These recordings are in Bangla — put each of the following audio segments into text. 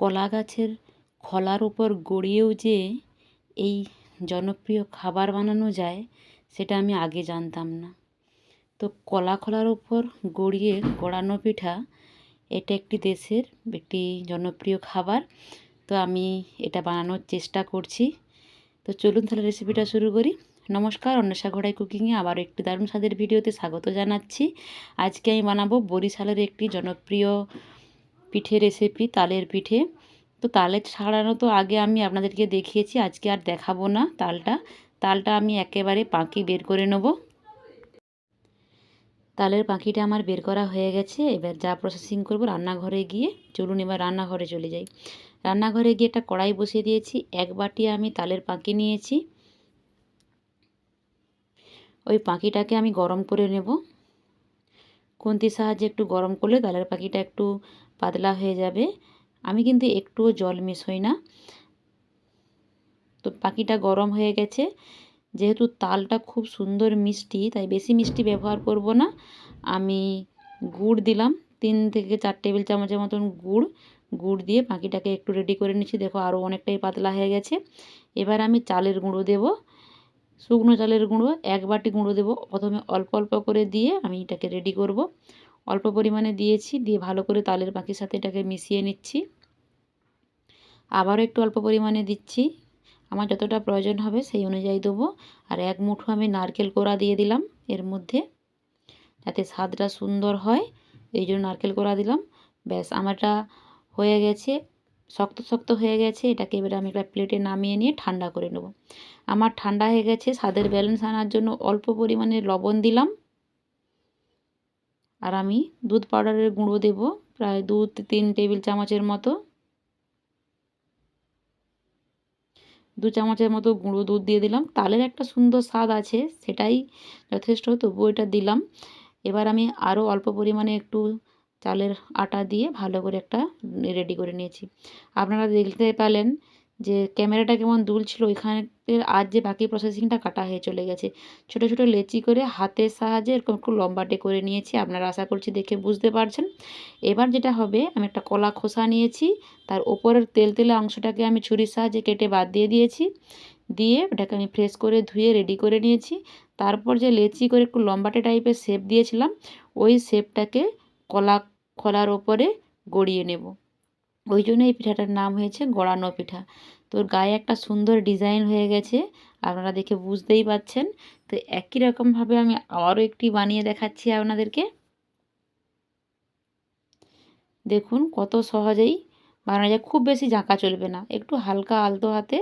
কলা গাছের খলার উপর গড়িয়েও যে এই জনপ্রিয় খাবার বানানো যায়, সেটা আমি আগে জানতাম না। তো কলা খোলার উপর গড়িয়ে গড়ানো পিঠা, এটা একটি দেশের একটি জনপ্রিয় খাবার। তো আমি এটা বানানোর চেষ্টা করছি। তো চলুন তাহলে রেসিপিটা শুরু করি। নমস্কার, অন্বেষা ঘোড়াই কুকিংয়ে আবার একটি দারুণ স্বাদের ভিডিওতে স্বাগত জানাচ্ছি। আজকে আমি বানাবো বরিশালের একটি জনপ্রিয় পিঠে রেসিপি তালের পিঠে। তো তালের ছাড়ানো তো আগে আমি আপনাদেরকে দেখিয়েছি, আজকে আর দেখাবো না তালটা। তালটা আমি একেবারে পাঁকি বের করে নেব। তালের পাখিটা আমার বের করা হয়ে গেছে। এবার যা প্রসেসিং করব রান্নাঘরে গিয়ে। চলুন এবার রান্নাঘরে চলে যাই। রান্নাঘরে গিয়ে একটা কড়াই বসিয়ে দিয়েছি। এক বাটি আমি তালের পাখি নিয়েছি। ওই পাখিটাকে আমি গরম করে নেব। খুন্তির সাহায্যে একটু গরম করলে তালের পাখিটা একটু পাতলা হয়ে যাবে। আমি কিন্তু একটুও জল মিশই না। তো পাখিটা গরম হয়ে গেছে। যেহেতু তালটা খুব সুন্দর মিষ্টি, তাই বেশি মিষ্টি ব্যবহার করব না। আমি গুড় দিলাম, তিন থেকে চার টেবিল চামচের মতন গুড়। গুড় দিয়ে পাখিটাকে একটু রেডি করে নিচ্ছি। দেখো আরও অনেকটাই পাতলা হয়ে গেছে। এবার আমি চালের গুঁড়ো দেব। শুকনো চালের গুঁড়ো, এক বাটি গুঁড়ো দেবো। প্রথমে অল্প অল্প করে দিয়ে আমি এটাকে রেডি করব। অল্প পরিমাণে দিয়েছি, দিয়ে ভালো করে তালের পাখির সাথে এটাকে মিশিয়ে নিচ্ছি। আবারও একটু অল্প পরিমাণে দিচ্ছি। আমার যতটা প্রয়োজন হবে সেই অনুযায়ী দেবো। আর এক মুঠো আমি নারকেল কোড়া দিয়ে দিলাম এর মধ্যে, যাতে স্বাদটা সুন্দর হয়। এই জন্য নারকেল কোড়া দিলাম। ব্যাস, আমারটা হয়ে গেছে, শক্ত শক্ত হয়ে গেছে। এটাকে এবারে আমি একটা প্লেটে নামিয়ে নিয়ে ঠান্ডা করে নেব। আমার ঠান্ডা হয়ে গেছে, স্বাদের ব্যালেন্স আনার জন্য অল্প পরিমাণে লবণ দিলাম। আর আমি দুধ পাউডারের গুঁড়ো দেব, প্রায় দু তিন টেবিল চামচের মতো। দু চামচের মতো গুঁড়ো দুধ দিয়ে দিলাম। তালের একটা সুন্দর স্বাদ আছে, সেটাই যথেষ্ট, তবুও এটা দিলাম। এবার আমি আরও অল্প পরিমাণে একটু চালের আটা দিয়ে ভালো করে একটা রেডি করে নিয়েছি। আপনারা দেখতে পেলেন যে ক্যামেরাটা কেমন দুলছিল ওইখানে আর যে বাকি প্রসেসিংটা কাটা হয়ে চলে গেছে। ছোট ছোট লেচি করে হাতের সাহায্যে এরকম একটু লম্বাটে করে নিয়েছি, আপনারা আশা করছি দেখে বুঝতে পারছেন। এবার যেটা হবে, আমি একটা কলা খোসা নিয়েছি, তার ওপরের তেল, তেলে অংশটাকে আমি ছুরির সাহায্যে কেটে বাদ দিয়ে দিয়েছি। দিয়ে ওটাকে আমি ফ্রেশ করে ধুয়ে রেডি করে নিয়েছি। তারপর যে লেচি করে একটু লম্বাটে টাইপের শেপ দিয়েছিলাম, ওই শেপটাকে কলা, খোলার ওপরে গড়িয়ে নেব। ওই জন্য এই পিঠাটার নাম হয়েছে গড়ানো পিঠা। তোর গায়ে একটা সুন্দর ডিজাইন হয়ে গেছে, আপনারা দেখে বুঝতেই পাচ্ছেন। তো একই রকমভাবে আমি আবারও একটি বানিয়ে দেখাচ্ছি আপনাদেরকে। দেখুন কত সহজেই বানানো যায়, খুব বেশি জাঁকা চলবে না, একটু হালকা আলতো হাতে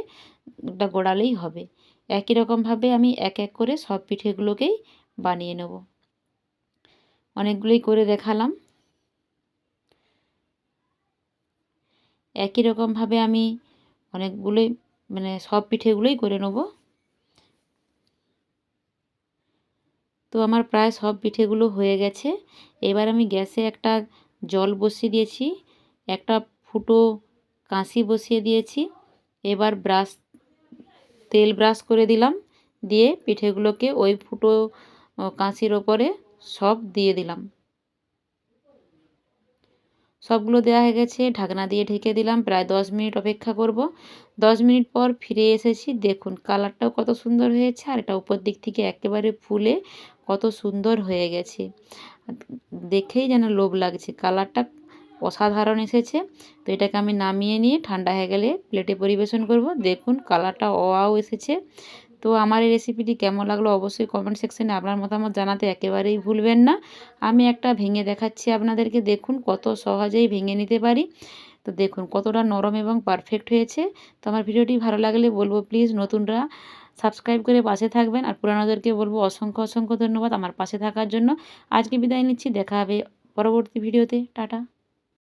ওটা গোড়ালেই হবে। একই রকমভাবে আমি এক এক করে সব পিঠেগুলোকেই বানিয়ে নেব। অনেকগুলোই করে দেখালাম। একই রকমভাবে আমি অনেকগুলোই মানে সব পিঠেগুলোই করে নেব। তো আমার প্রায় সব পিঠেগুলো হয়ে গেছে। এবার আমি গ্যাসে একটা জল বসিয়ে দিয়েছি, একটা ফুটো কাঁসি বসিয়ে দিয়েছি। এবার ব্রাশ, তেল ব্রাশ করে দিলাম, দিয়ে পিঠেগুলোকে ওই ফুটো কাঁসির ওপরে সব দিয়ে দিলাম। সবগুলো দেওয়া হয়ে গেছে। ঢাকনা দিয়ে ঢেকে দিলাম। প্রায় দশ মিনিট অপেক্ষা করব। দশ মিনিট পর ফিরে এসেছি। দেখুন, কালারটাও কত সুন্দর হয়েছে আর এটা উপর দিক থেকে একেবারে ফুলে কত সুন্দর হয়ে গেছে। দেখেই যেন লোভ লাগছে। কালারটা অসাধারণ এসেছে। তো এটাকে আমি নামিয়ে নিয়ে ঠান্ডা হয়ে গেলে প্লেটে পরিবেশন করব। দেখুন, কালারটা অও এসেছে। তো আমার এই রেসিপিটি কেমন লাগল অবশ্যই কমেন্ট সেকশানে আপনার মতামত জানাতে একেবারেই ভুলবেন না। আমি একটা ভেঙে দেখাচ্ছি আপনাদেরকে, দেখুন কত সহজেই ভেঙে নিতে পারি। তো দেখুন কতটা নরম এবং পারফেক্ট হয়েছে। তো আমার ভিডিওটি ভালো লাগলে বলব প্লিজ নতুনরা সাবস্ক্রাইব করে পাশে থাকবেন আর পুরানোদেরকে বলব অসংখ্য অসংখ্য ধন্যবাদ আমার পাশে থাকার জন্য। আজকে বিদায় নিচ্ছি, দেখা হবে পরবর্তী ভিডিওতে। টাটা।